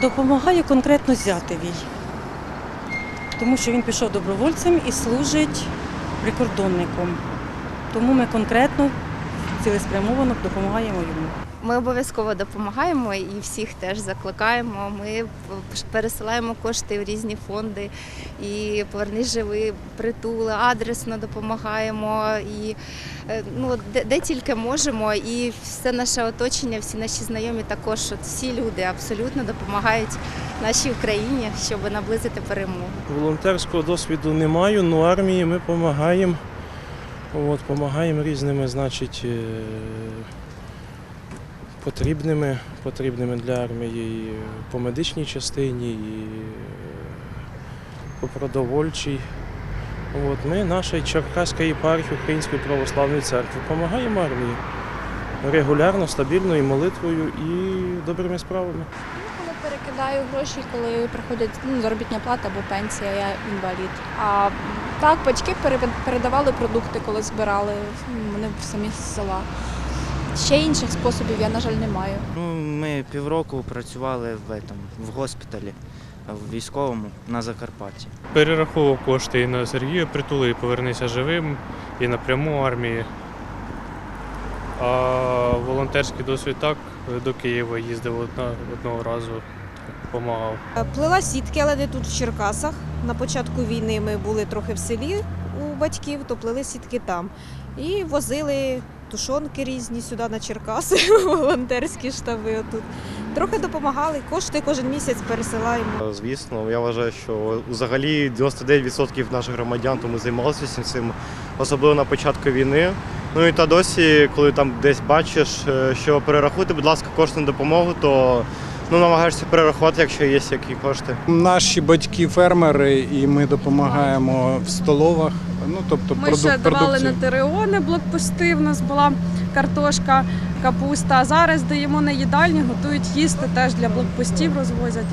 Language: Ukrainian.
Допомагаю конкретно зятевій, тому що він пішов добровольцем і служить прикордонником. Тому ми конкретно цілеспрямовано допомагаємо йому. Ми обов'язково допомагаємо і всіх теж закликаємо. Ми пересилаємо кошти в різні фонди і повернись живи, притули, адресно допомагаємо і е, ну де, де тільки можемо. І все наше оточення, всі наші знайомі також. От всі люди абсолютно допомагають нашій Україні, щоб наблизити перемогу. Волонтерського досвіду не маю, але армії ми допомагаємо. От, допомагаємо різними, значить, е, потрібними, потрібними для армії і по медичній частині, і по продовольчій. От, ми, наша Черкаська єпархія Української православної церкви, допомагаємо армії регулярно, стабільно і молитвою, і добрими справами. Коли перекидаю гроші, коли приходять ну, заробітня плата або пенсія, я інвалід. А так, батьки передавали продукти, коли збирали. Вони самі з села. Ще інших способів я, на жаль, не маю. Ну, ми півроку працювали в, этом, в госпіталі, в військовому на Закарпатті. перераховував кошти і на Сергія Притули, і повернися живим, і напряму армії. А волонтерський досвід так, до Києва їздив одного разу, допомагав. Плела сітки, але не тут в Черкасах. На початку війни ми були трохи в селі у батьків, то плели сітки там. І возили тушонки різні сюди на Черкаси, волонтерські штаби отут. Трохи допомагали, кошти кожен місяць пересилаємо. Звісно, я вважаю, що взагалі 99% наших громадян тому займалися всім цим, особливо на початку війни. Ну і та досі, коли там десь бачиш, е, що перерахуйте, будь ласка, кошти на допомогу, то ну, намагаєшся перерахувати, якщо є які кошти. Наші батьки фермери, і ми допомагаємо в столовах. Ну тобто Ми продук... ще давали продукцію. на ТРО, на блокпости. В нас була картошка, капуста. А зараз даємо на їдальні, готують їсти теж для блокпостів розвозять.